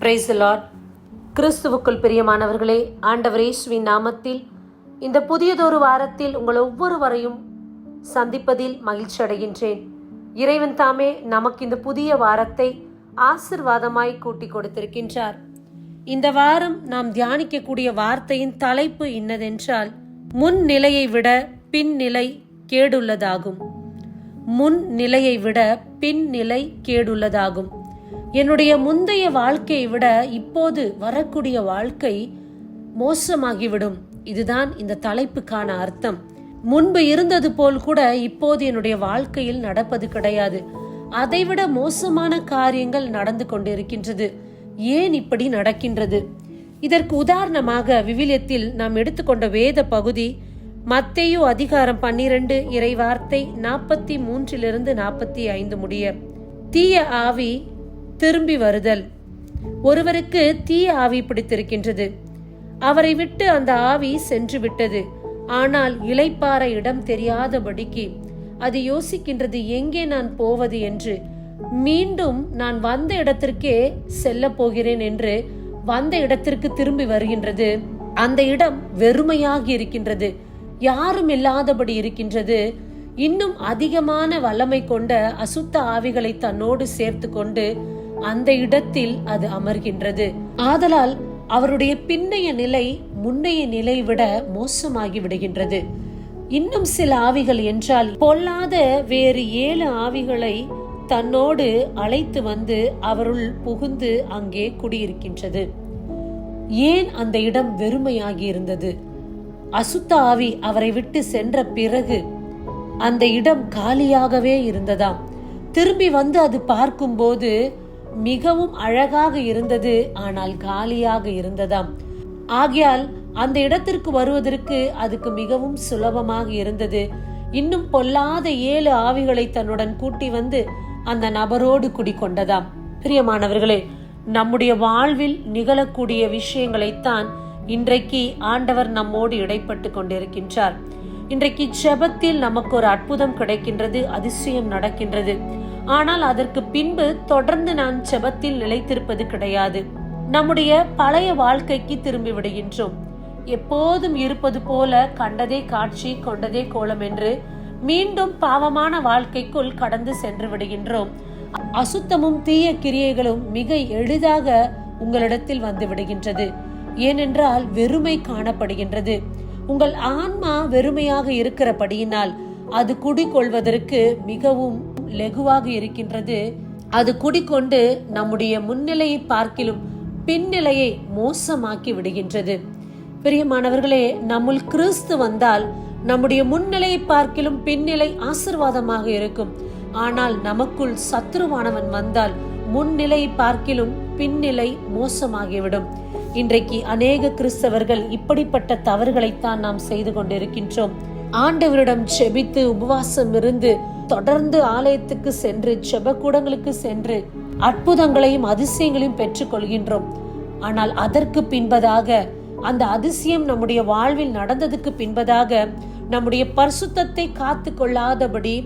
Price Lord கிறிஸ்துவுக்குள் பிரியமானவர்களே ஆண்டவர் இயேசுவின் நாமத்தில் இந்த புதியதொரு வாரத்தில் உங்கள் ஒவ்வொருவரையும் சந்திப்பதில் மகிழ்ச்சி அடைகின்றேன். இறைவன் தாமே நமக்கு இந்த புதிய வாரத்தை ஆசிர்வாதமாய் கூட்டி கொடுத்திருக்கின்றார். இந்த வாரம் நாம் தியானிக்கக்கூடிய வார்த்தையின் தலைப்பு இன்னதென்றால் முன் நிலையை விட பின்நிலை கேடுள்ளதாகும். முன் நிலையை விட பின்நிலை கேடுள்ளதாகும். என்னுடைய முந்தைய வாழ்க்கையை விட இப்போது வரக்கூடிய வாழ்க்கை மோசமாகிவிடும். இதுதான் இந்த தலைப்புக்கான அர்த்தம். முன்பு இருந்தது போல் கூட இப்போது என்னுடைய வாழ்க்கையில் நடப்பது கிடையாது. அதைவிட மோசமான காரியங்கள் நடந்து கொண்டிருக்கின்றது. ஏன் இப்படி நடக்கின்றது? இதற்கு உதாரணமாக விவிலியத்தில் நாம் எடுத்துக்கொண்ட வேத பகுதி மத்தேயு அதிகாரம் பன்னிரண்டு இறைவார்த்தை நாற்பத்தி மூன்றிலிருந்து நாற்பத்தி ஐந்து முடிய. தீய ஆவி திரும்பி வருதல். ஒருவருக்கு தீய ஆவி பிடித்திருக்கின்றது. அவரை விட்டு அந்த ஆவி சென்று விட்டது. ஆனால் இளைப்பாற இடம் தெரியாதபடிக்கு அது யோசிக்கின்றது எங்கே நான் போவது? என்று. மீண்டும் நான் வந்த இடத்திற்கே செல்ல போகிறேன் என்று வந்த இடத்திற்கு திரும்பி வருகின்றது. அந்த இடம் வெறுமையாகி இருக்கின்றது. யாரும் இல்லாதபடி இருக்கின்றது. இன்னும் அதிகமான வல்லமை கொண்ட அசுத்த ஆவிகளை தன்னோடு சேர்த்து கொண்டு அந்த இடத்தில் அது அமர்கின்றது. ஆதலால் அவருடைய பின்னைய நிலை முன்னைய நிலை விட மோசமாகி விடுகின்றது. இன்னும் சில ஆவிகள் என்றால் பொல்லாத வேறு ஏழு ஆவிகளை தன்னோடு அழைத்து வந்து அவருள் புகுந்து அங்கே குடியிருக்கின்றது. ஏன் அந்த இடம் வெறுமையாகி இருந்தது? அசுத்த ஆவி அவரை விட்டு சென்ற பிறகு அந்த இடம் காலியாகவே இருந்ததாம். திரும்பி வந்து அது பார்க்கும்போது மிகவும் அழகாக இருந்தது ஆனால் காலியாக இருந்ததாம். ஆகையால் அந்த இடத்திற்கு வருவதற்கு அதுக்கு மிகவும் சுலபமாக இருந்தது. இன்னும் பொல்லாத ஏழு ஆவிகளை தன்னுடன் கூட்டி வந்து அந்த நபரோடு குடிக்கொண்டதாம். பிரியமானவர்களே நம்முடைய வாழ்வில் நிகழக்கூடிய விஷயங்களைத்தான் இன்றைக்கு ஆண்டவர் நம்மோடு இடைப்பட்டு கொண்டிருக்கின்றார். இன்றைக்கு ஜெபத்தில் நமக்கு ஒரு அற்புதம் கிடைக்கின்றது அதிசயம் நடக்கின்றது. ஆனால் அதற்கு பின்பு தொடர்ந்து நான் ஜெபத்தில் நிலைத்திருப்பது கிடையாது. நம்முடைய பழைய வாழ்க்கைக்கு திரும்பி விடுகின்றோம். எப்போதும் இருப்பது போல கண்டதே காட்சி கொண்டதே கோலம் என்று மீண்டும் பாவமான வாழ்க்கைக்குள் கடந்து சென்று விடுகின்றோம். அசுத்தமும் தீய கிரியைகளும் மிக எளிதாக உங்களிடத்தில் வந்து விடுகின்றது. ஏனென்றால் வெறுமை காணப்படுகின்றது. உங்கள் ஆன்மா வெறுமையாக இருக்கிறபடியினால் அது குடிக்கொள்வதற்கு மிகவும் லெகுவாக இருக்கின்றது. அது குடிக்கொண்டு நம்முடைய முன்னிலையை பார்க்கிலும் பின்னிலையை மோசமாக்கி விடுகின்றது. பிரியமானவர்களே நம்முள் கிறிஸ்து வந்தால் நம்முடைய முன்னிலையை பார்க்கிலும் பின்னிலை ஆசிர்வாதமாக இருக்கும். ஆனால் நமக்குள் சத்ருவானவன் வந்தால் முன்னிலை பார்க்கிலும் பின்னிலை மோசமாகிவிடும். இன்றைக்கு அநேக கிறிஸ்தவர்கள் இப்படிப்பட்ட தவறுகளைத்தான் நாம் செய்து கொண்டிருக்கின்றோம். ஆண்டவரிடம் செபித்து உபவாசம் இருந்து தொடர்ந்து ஆலயத்துக்கு சென்று செபக்கூடங்களுக்கு சென்று அற்புதங்களையும் அதிசயங்களையும் பெற்றுக் கொள்கின்றோம். ஆனால் அதற்கு பின்பதாக அந்த அதிசயம் நம்முடைய வாழ்வில் நடந்ததுக்கு பின்பதாக நம்முடைய பரிசுத்தத்தை காத்து கொள்ளாதபடி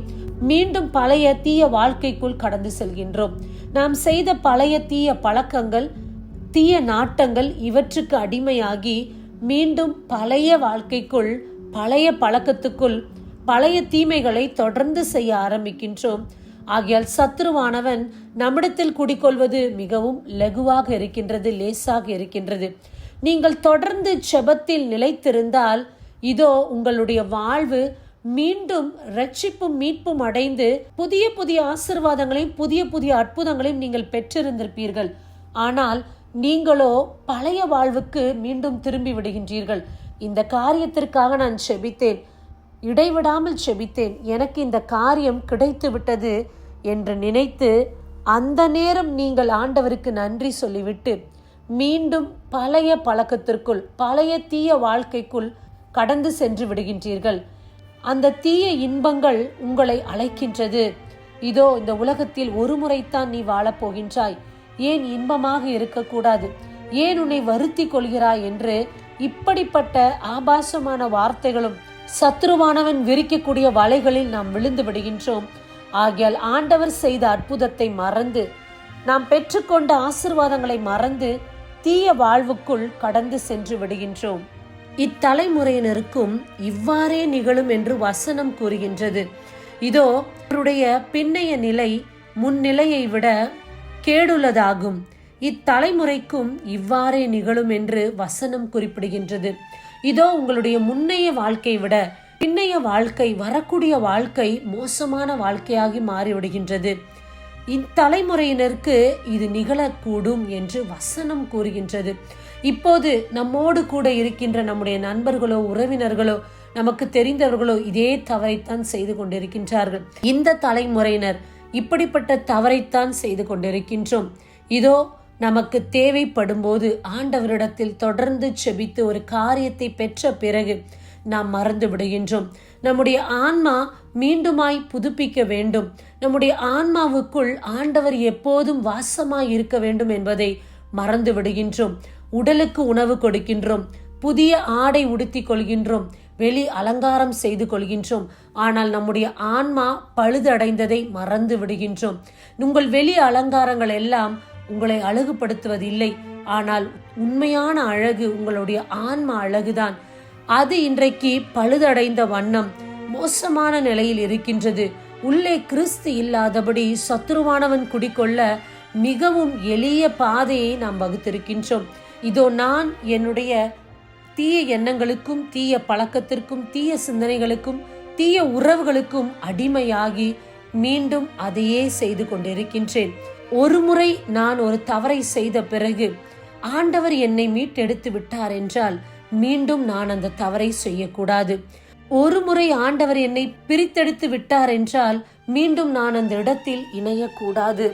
மீண்டும் பழைய தீய வாழ்க்கைக்குள் கடந்து செல்கின்றோம். நாம் செய்த பழைய தீய பழக்கங்கள் தீய நாட்டங்கள் இவற்றுக்கு அடிமையாகி மீண்டும் பழைய வாழ்க்கைக்குள் பழைய பழக்கத்துக்குள் பழைய தீமைகளை தொடர்ந்து செய்ய ஆரம்பிக்கின்றோம். ஆகையால் சத்ருவானவன் நம்மிடத்தில் குடிக்கொள்வது மிகவும் லகுவாக இருக்கின்றது லேசாக இருக்கின்றது. நீங்கள் தொடர்ந்து செபத்தில் நிலைத்திருந்தால் இதோ உங்களுடைய வாழ்வு மீண்டும் ரட்சிப்பும் மீட்பும் அடைந்து புதிய புதிய ஆசிர்வாதங்களையும் புதிய புதிய அற்புதங்களையும் நீங்கள் பெற்றிருந்திருப்பீர்கள். ஆனால் நீங்களோ பழைய வாழ்வுக்கு மீண்டும் திரும்பி விடுகின்றீர்கள். இந்த காரியத்திற்காக நான் செபித்தேன். இடைவிடாமல் செபித்தேன். எனக்கு இந்த காரியம் கிடைத்து விட்டது என்று நினைத்து அந்த நேரம் நீங்கள் ஆண்டவருக்கு நன்றி சொல்லிவிட்டு மீண்டும் பழைய பழக்கத்திற்குள் பழைய தீய வாழ்க்கைக்குள் கடந்து சென்று விடுகின்றீர்கள். அந்த தீய இன்பங்கள் உங்களை அழைக்கின்றது. இதோ இந்த உலகத்தில் ஒரு முறைத்தான் நீ வாழப்போகின்றாய். ஏன் இன்பமாக இருக்கக்கூடாது? ஏன் உன்னை வருத்தி கொள்கிறாய் என்று இப்படிப்பட்ட ஆபாசமான வார்த்தைகளும் சத்ருவானவன் விரிக்கக்கூடிய வலைகளில் நாம் விழுந்து விடுகின்றோம். ஆகியால் ஆண்டவர் செய்த அற்புதத்தை மறந்து நாம் பெற்றுக்கொண்ட ஆசிர்வாதங்களை மறந்து தீய வாழ்வுக்குள் கடந்து சென்று விடுகின்றோம். இத்தலைமுறையினருக்கும் இவ்வாறே நிகழும் என்று வசனம் கூறுகின்றது. இதோ அவருடைய பின்னைய நிலை முன்னிலையை விட கேடுள்ளதாகும். இத்தலைமுறைக்கும் இவ்வாறே நிகழும் என்று வசனம் குறிப்பிடுகின்றது. இதோ உங்களுடைய முன்னைய வாழ்க்கை விட பின்னைய வாழ்க்கை வரக்கூடிய வாழ்க்கை மோசமான வாழ்க்கையாகி மாறிவிடுகின்றது. இத்தலைமுறையினருக்கு இது நிகழக்கூடும் என்று வசனம் கூறுகின்றது. இப்போது நம்மோடு கூட இருக்கின்ற நம்முடைய நண்பர்களோ உறவினர்களோ நமக்கு தெரிந்தவர்களோ இதே தவறைத்தான் செய்து கொண்டிருக்கின்றார்கள். இந்த தலைமுறையினர் இப்படிப்பட்ட தவறைத்தான் செய்து கொண்டிருக்கின்றோம். இதோ நமக்கு தேவைப்படும் போது ஆண்டவரிடத்தில் தொடர்ந்து செபித்து ஒரு காரியத்தை பெற்ற பிறகு நாம் மறந்து விடுகின்றோம். நம்முடைய ஆன்மா மீண்டுமாய் புதுப்பிக்க வேண்டும். நம்முடைய ஆன்மாவுக்குள் ஆண்டவர் எப்போதும் வாசமாய் இருக்க வேண்டும் என்பதை மறந்து விடுகின்றோம். உடலுக்கு உணவு கொடுக்கின்றோம். புதிய ஆடை உடுத்திக் கொள்கின்றோம் வெளி அலங்காரம் செய்து கொள்கின்றோம். ஆனால் நம்முடைய ஆன்மா பழுதடைந்ததை மறந்து விடுகின்றோம். உங்கள் வெளி அலங்காரங்கள் எல்லாம் உங்களை அழகுபடுத்துவதில்லை. ஆனால் உண்மையான அழகு உங்களுடைய ஆன்மா அழகுதான். அது இன்றைக்கு பழுதடைந்த வண்ணம் மோசமான நிலையில் இருக்கின்றது. உள்ளே கிறிஸ்து இல்லாதபடி சத்துருவானவன் குடிக்கொள்ள மிகவும் எளிய பாதையை நாம் வகுத்திருக்கின்றோம். இதோ நான் என்னுடைய தீய எண்ணங்களுக்கும் தீய பழக்கத்திற்கும் தீய சிந்தனைகளுக்கும் தீய உறவுகளுக்கும் அடிமையாகி மீண்டும் அதையே செய்து கொண்டிருக்கின்றேன். ஒருமுறை நான் ஒரு தவறை செய்த பிறகு ஆண்டவர் என்னை மீட்டெடுத்து விட்டார் என்றால் மீண்டும் நான் அந்த தவறை செய்யக்கூடாது. ஒரு முறை ஆண்டவர் என்னை பிரித்தெடுத்து விட்டார் என்றால் மீண்டும் நான் அந்த இடத்தில் இணையக்கூடாது.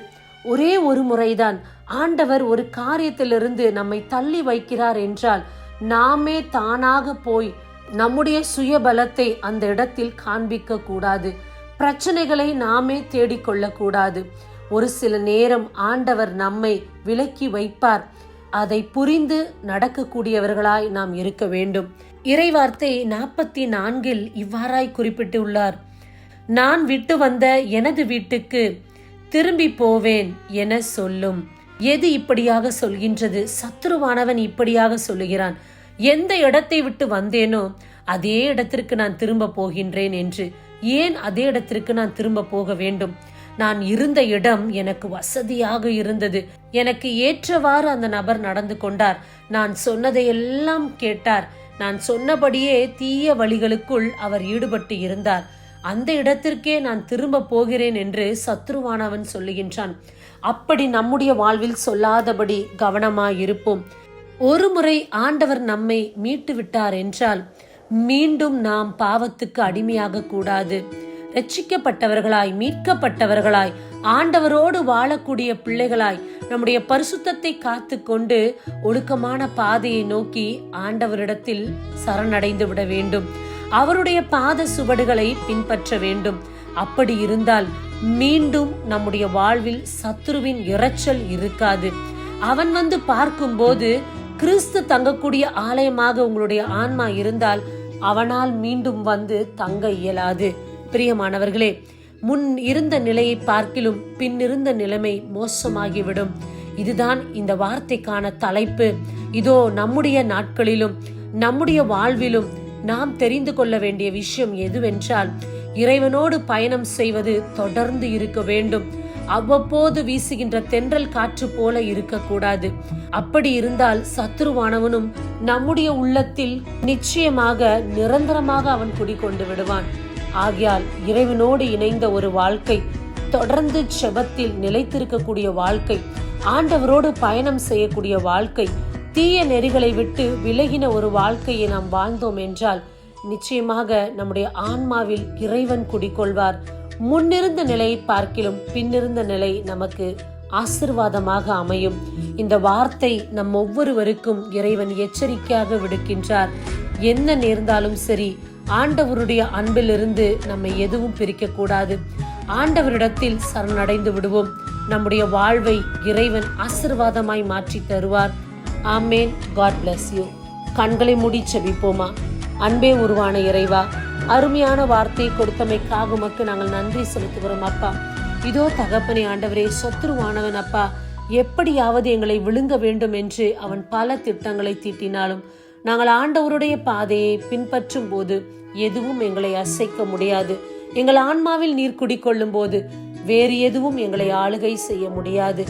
ஒரே ஒரு முறைதான் ஆண்டவர் ஒரு காரியத்திலிருந்து நம்மை தள்ளி வைக்கிறார் என்றால் நாமே தானாக போய் நம்முடைய சுயபலத்தை அந்த இடத்தில் காண்பிக்க கூடாது பிரச்சனைகளை நாமே தேடிக்கொள்ளக்கூடாது. ஒரு சில நேரம் ஆண்டவர் நம்மை விலக்கி வைப்பார். அதை புரிந்து நடக்கக்கூடியவர்களாய் நாம் இருக்க வேண்டும். இறைவார்த்தை நாற்பத்தி நான்கில் இவ்வாறாய் குறிப்பிட்டுள்ளார். நான் விட்டு வந்த எனது வீட்டுக்கு திரும்பி போவேன் என சொல்லும். எது இப்படியாக சொல்கின்றது? சத்ருவானவன் இப்படியாக சொல்லுகிறான். எந்த இடத்தை விட்டு வந்தேனோ அதே இடத்திற்கு நான் திரும்ப போகின்றேன் என்று ஏன் அதே இடத்திற்கு நான் திரும்ப போக வேண்டும்? நான் இருந்த இடம் எனக்கு வசதியாக இருந்தது. எனக்கு ஏற்றவாறு அந்த நபர் நடந்து கொண்டார். நான் சொன்னதையெல்லாம் கேட்டார். நான் சொன்னபடியே தீய வழிகளுக்குள் அவர் ஈடுபட்டு இருந்தார். அந்த இடத்திற்கே நான் திரும்ப போகிறேன் என்று சத்ருவானவன் சொல்லுகின்றான். அப்படி நம்முடைய வாழ்வில் சொல்லாதபடி கவனமாயிருப்போம். ஒரு முறை ஆண்டவர் நம்மை மீட்டு விட்டார் என்றால் மீண்டும் நாம் பாவத்துக்கு அடிமையாக கூடாது. ரட்சிக்கப்பட்டவர்களாய் மீட்கப்பட்டவர்களாய் ஆண்டவரோடு வாழக்கூடிய பிள்ளைகளாய் நம்முடைய பரிசுத்தத்தை காத்து கொண்டு ஒழுக்கமான பாதையை நோக்கி ஆண்டவரிடத்தில் சரணடைந்து விட வேண்டும். அவருடைய பாத சுவடுகளை பின்பற்ற வேண்டும். அப்படி இருந்தால் மீண்டும் நம்முடைய வாழ்வில் சத்ருவின் இரைச்சல் இருக்காது. அவன் வந்து பார்க்கும்போது கிறிஸ்து தங்கக்கூடிய ஆலயமாக உங்களுடைய ஆன்மா இருந்தால் அவனால் மீண்டும் வந்து தங்க இயலாது. பிரியமானவர்களே முன் இருந்த நிலையை பார்க்கிலும் பின்னிருந்த நிலைமை மோசமாகிவிடும். இதுதான் இந்த வார்த்தைக்கான தலைப்பு. இதோ நம்முடைய நாட்களிலும் நம்முடைய வாழ்விலும் நாம் தெரிந்து கொள்ள வேண்டிய விஷயம் எதுவென்றால் இறைவனோடு பயணம் செய்வது தொடர்ந்து இருக்க வேண்டும். அவ்வப்போது வீசுகின்ற தென்றல் காற்று போல இருக்கக்கூடாது. அப்படி இருந்தால் சத்ருவானவனும் நம்முடைய உள்ளத்தில் நிச்சயமாக நிரந்தரமாக அவன் குடிகொண்டு விடுவான். ஆகையால் இறைவனோடு இணைந்த ஒரு வாழ்க்கை தொடர்ந்து செபத்தில் நிலைத்திருக்கக்கூடிய வாழ்க்கை ஆண்டவரோடு பயணம் செய்யக்கூடிய வாழ்க்கை தீய நெறிகளை விட்டு விலகின ஒரு வாழ்க்கையை நாம் வாழ்ந்தோம் என்றால் நிச்சயமாக நம்முடைய ஆன்மாவில் இறைவன் குடிக்கொள்வார் முன்னிருந்த நிலையை பார்க்கிலும் பின்னிருந்த நிலை நமக்கு ஆசிர்வாதமாக அமையும். இந்த வார்த்தை நம் ஒவ்வொருவருக்கும் இறைவன் எச்சரிக்கையாக விடுக்கின்றார். என்ன நேர்ந்தாலும் சரி ஆண்டவருடைய அன்பிலிருந்து நம்மை எதுவும் பிரிக்கக்கூடாது ஆண்டவரிடத்தில் சரணடைந்து விடுவோம். நம்முடைய வாழ்வை இறைவன் ஆசிர்வாதமாய் மாற்றி தருவார். ஆமேன். God bless you. கண்களை மூடி செபிப்போமா? அன்பே உருவான இறைவா அருமையான வார்த்தையை கொடுத்தமைக்காக உமக்கு நாங்கள் நன்றி செலுத்துகிறோம் அப்பா. இதோ தகப்பனை ஆண்டவரே சத்துருவானவன் அப்பா. எப்படியாவது எங்களை விழுங்க வேண்டும் என்று அவன் பல திட்டங்களை தீட்டினாலும் நாங்கள் ஆண்டவருடைய பாதையை பின்பற்றும் போது எதுவும் எங்களை அசைக்க முடியாது. எங்கள் ஆன்மாவில் நீர் குடிக்கொள்ளும் போது வேறு எதுவும் எங்களை ஆளுகை செய்ய முடியாது.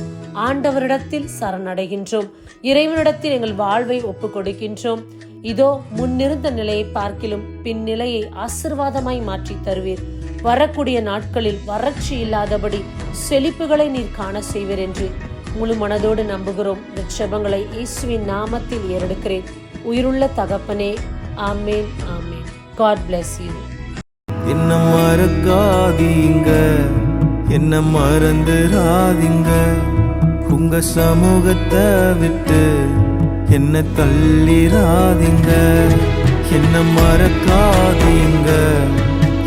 ஆண்டவரிடத்தில் சரணடைகின்றோம். இறைவனிடத்தில் எங்கள் வாழ்வை ஒப்புக் கொடுக்கின்றோம் இதோ முன்னிருந்த நிலையை பார்க்கிலும் பின் நிலையை ஆசிர்வாதமாய் மாற்றி தருவீர். வரக்கூடிய நாட்களில் வறட்சி இல்லாதபடி செழிப்புகளை நீர் காண செய்வீர் என்று முழு மனதோடு நம்புகிறோம். இந்த செபங்களை இயேசுவின் நாமத்தில் ஏறெடுக்கிறேன். உயிருள்ள தகப்பனே ஆமேன் ஆமேன். God bless you. என்ன மறக்காதீங்க என்ன மறந்துடாதீங்க. உங்க சமூகத்தை விட்டு என்ன தள்ளிராதீங்க? என்ன மறக்காதீங்க?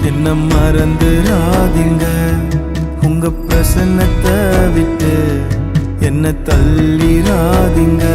என்ன மறந்துராதீங்க? உங்க பிரசன்னத்தை விட்டு என்ன தள்ளிராதீங்க?